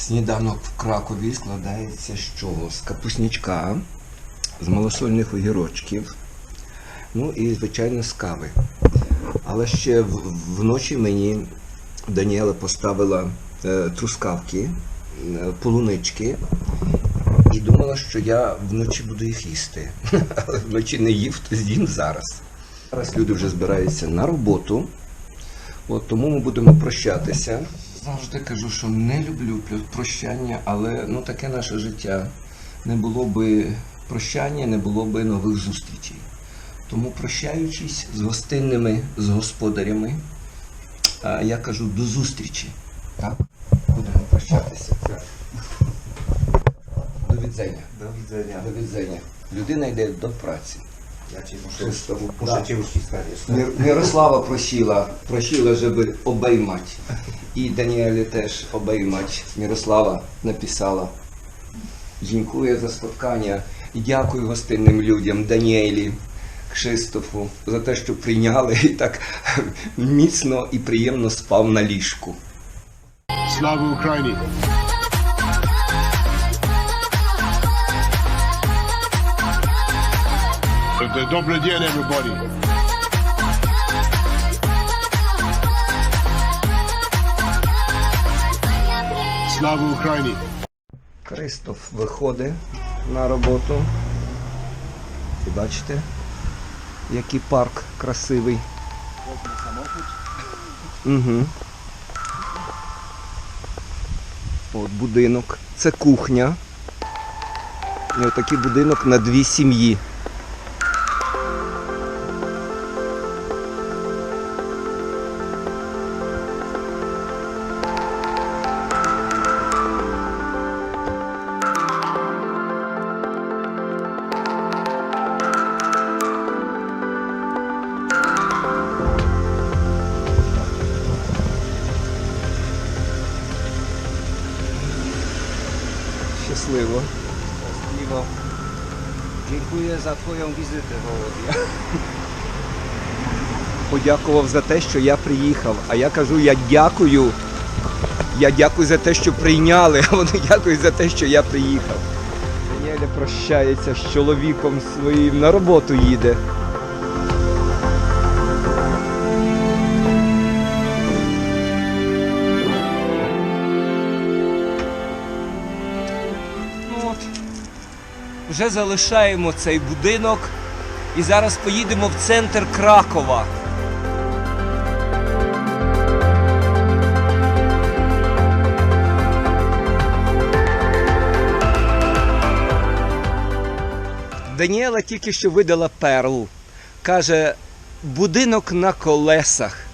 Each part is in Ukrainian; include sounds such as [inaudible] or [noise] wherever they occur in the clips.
Сніданок в Кракові складається з чого? З капуснячка, з малосольних огірочків, ну і, звичайно, з кави. Але ще вночі мені Даніела поставила е, трускавки, е, полунички і думала, що я вночі буду їх їсти. [laughs] Але вночі не їв, то з'їм зараз. Зараз люди вже збираються на роботу. От тому ми будемо прощатися. Завжди кажу, що не люблю прощання, але ну таке наше життя. Не було би прощання, не було би нових зустрічей. Тому прощаючись з гостинними, з господарями, я кажу до зустрічі. Так? Будемо прощатися. До відзення. Do widzenia. До відзення. Людина йде до pracy. Cię muszę, Krzysztof. muszę Tak. cię uściskać Мирослава просила, просила, щоб обіймати. І Даніелі теж обіймати. Мирослава написала. Дякую за споткання. І дякую гостинним людям, Даніелі, Кшистофу, за те, що прийняли і так міцно і приємно спав на ліжку. Слава Україні! Д- Добрий день, everybody! Слава Україні! Кристоф виходить на роботу. І бачите, який парк красивий. Угу. От будинок. Це кухня. І отакий будинок на дві сім'ї. Twoją wizytę, Wołodia. Подякував за те, що я приїхав. А я кажу, я дякую. Я дякую за те, що прийняли, а вони дякують за те, що я приїхав. Даніеля прощається з чоловіком своїм, на роботу їде. Вже залишаємо цей будинок і зараз поїдемо в центр Кракова. Даніела тільки що видала перл. Каже, будинок на колесах.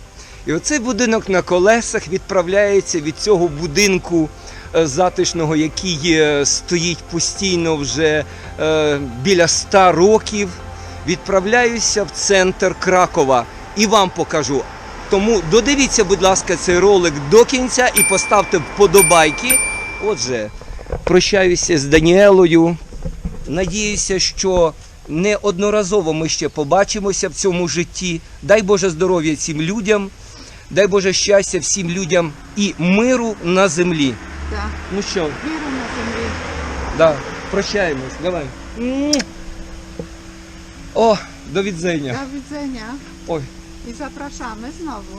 І оцей будинок на колесах відправляється від цього будинку е, затишного, який е, стоїть постійно вже е, біля ста років. Відправляюся в центр Кракова і вам покажу. Тому додивіться, будь ласка, цей ролик до кінця і поставте вподобайки. Отже, прощаюся з Даніелою. Надіюся, що неодноразово ми ще побачимося в цьому житті. Дай Боже здоров'я цим людям, дай Боже щастя всім людям і миру на землі. Так, Ну що, віру на землі. да, прощаємось, давай. О, до відзення. Do widzenia Ой, i zapraszamy znowu.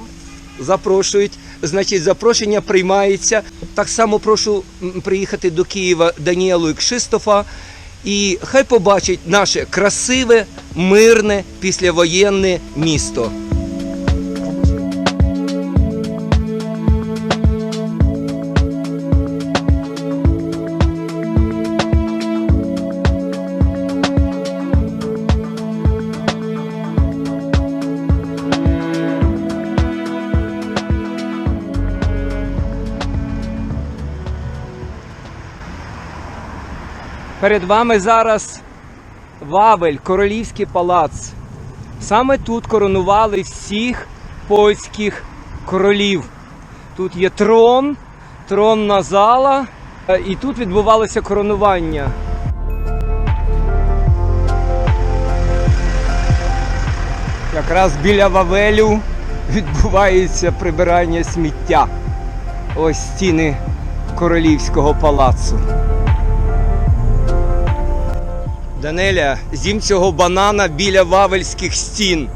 запрошують. Значить, запрошення приймається. Так само прошу приїхати до Києва Даніелу і Кшистофа. І хай побачить наше красиве, мирне, післявоєнне місто. Перед вами зараз Вавель, королівський палац. Саме тут коронували всіх польських королів. Тут є трон, тронна зала, е, і тут відбувалося коронування. Якраз біля Вавелю відбувається прибирання сміття. Ось стіни королівського палацу. Данеля, з'їм цього банана біля вавельських стін.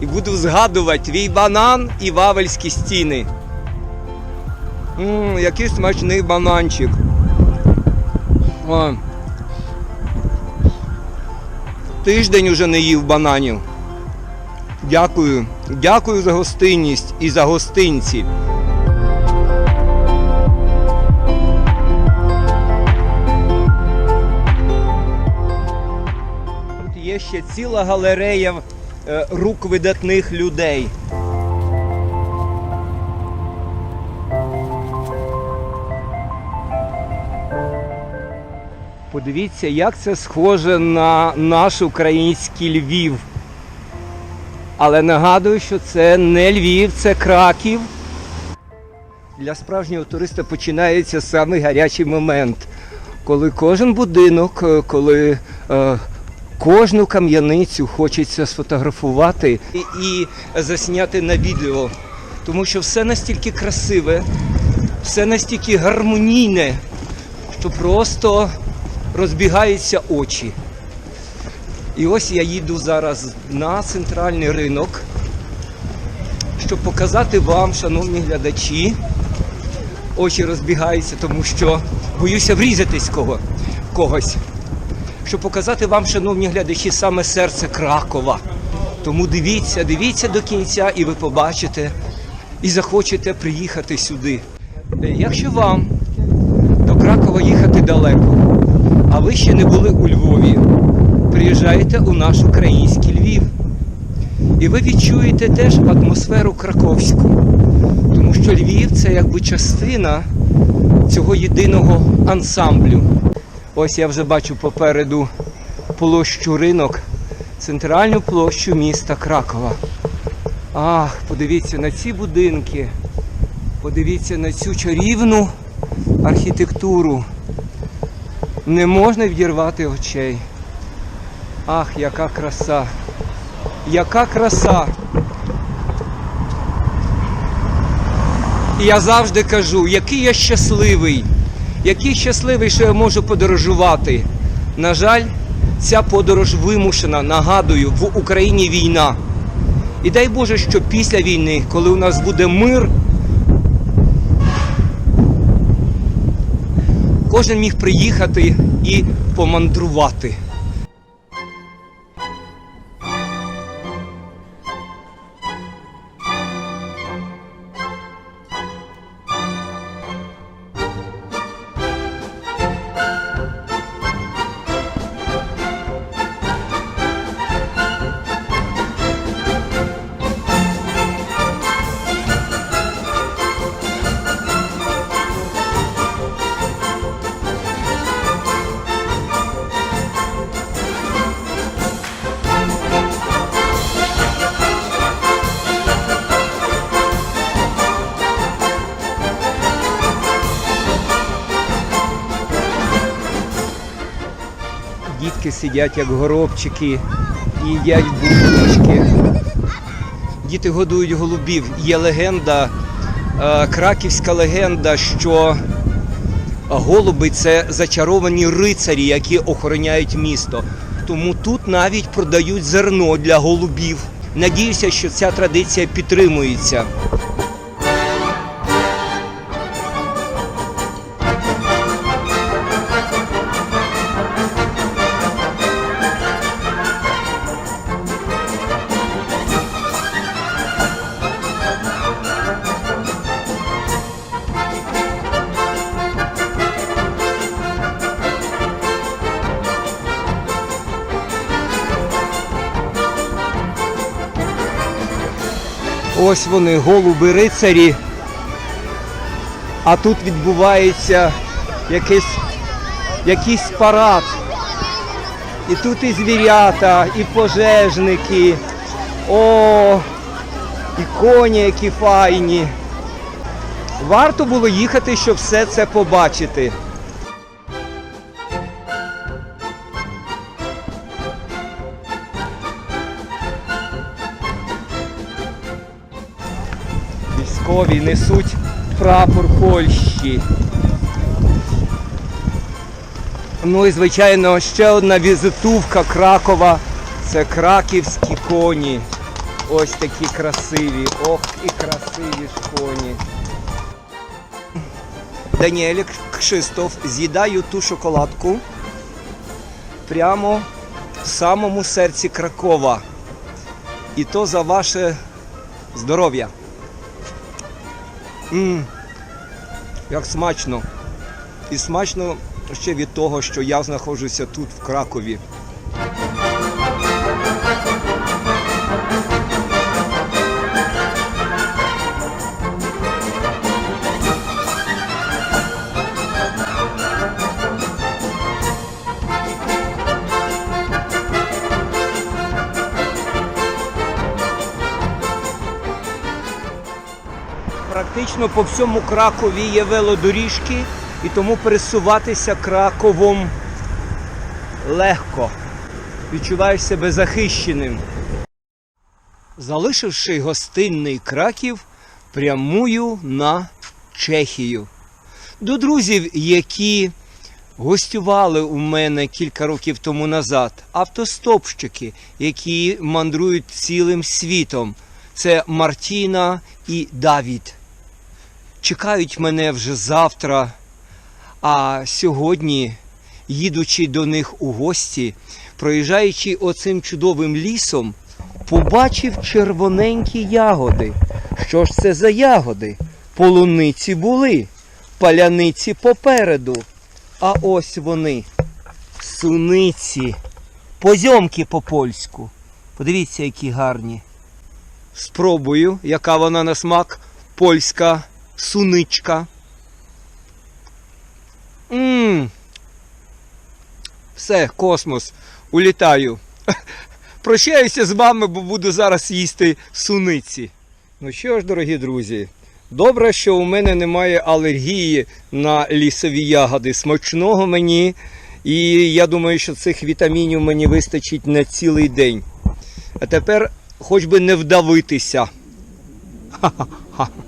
І буду згадувати твій банан і вавельські стіни. Ммм, який смачний бананчик. О. Тиждень уже не їв бананів. Дякую. Дякую за гостинність і за гостинці. Ще ціла галерея е, рук видатних людей. Подивіться, як це схоже на наш український Львів. Але нагадую, що це не Львів, це Краків. Для справжнього туриста починається самий гарячий момент, коли кожен будинок, е, коли е, кожну кам'яницю хочеться сфотографувати і, і засняти на відео. Тому що все настільки красиве, все настільки гармонійне, що просто розбігаються очі. І ось я їду зараз на центральний ринок, щоб показати вам, шановні глядачі, очі розбігаються, тому що боюся врізатись кого, когось. Щоб показати вам, шановні глядачі, саме серце Кракова. Тому дивіться, дивіться до кінця, і ви побачите і захочете приїхати сюди. Е, Якщо вам до Кракова їхати далеко, а ви ще не були у Львові, приїжджайте у наш український Львів. І ви відчуєте теж атмосферу краковську. Тому що Львів це якби частина цього єдиного ансамблю. Ось я вже бачу попереду площу ринок, центральну площу міста Кракова. Ах, подивіться на ці будинки, подивіться на цю чарівну архітектуру. Не можна відірвати очей. Ах, яка краса! Яка краса! І я завжди кажу, який я щасливий, який щасливий, що я можу подорожувати. На жаль, ця подорож вимушена, нагадую, в Україні війна. І дай Боже, що після війни, коли у нас буде мир, кожен міг приїхати і помандрувати. Дітки сидять як горобчики і їдять бульбашки. Діти годують голубів. Є легенда, е, краківська легенда, що голуби це зачаровані рицарі, які охороняють місто. Тому тут навіть продають зерно для голубів. Надіюся, що ця традиція підтримується. Ось вони, голуби рицарі. А тут відбувається якийсь, якийсь парад. І тут і звірята, і пожежники. О, і коні, які файні. Варто було їхати, щоб все це побачити. Військові несуть прапор Польщі. Ну і звичайно, ще одна візитувка Кракова. Це краківські коні. Ось такі красиві. Ох, і красиві ж коні. Даніель Кшистоф, з'їдаю ту шоколадку прямо в самому серці Кракова. І то за ваше здоров'я. М, як смачно. І смачно ще від того, що я знаходжуся тут, в Кракові. Практично по всьому Кракові є велодоріжки, і тому пересуватися Краковом легко. Відчуваєш себе захищеним. Залишивши гостинний Краків, прямую на Чехію. До друзів, які гостювали у мене кілька років тому назад, автостопщики, які мандрують цілим світом. Це Мартіна і Давід. Чекають мене вже завтра. А сьогодні, їдучи до них у гості, проїжджаючи оцим чудовим лісом, побачив червоненькі ягоди. Що ж це за ягоди? Полуниці були, паляниці попереду. А ось вони, суниці, позьомки по польську. Подивіться, які гарні. Спробую, яка вона на смак польська суничка. Мм. Все, космос. Улітаю. [laughs] Прощаюся з вами, бо буду зараз їсти суниці. Ну що ж, дорогі друзі, добре, що у мене немає алергії на лісові ягоди. Смачного мені. І я думаю, що цих вітамінів мені вистачить на цілий день. А тепер хоч би не вдавитися. [laughs]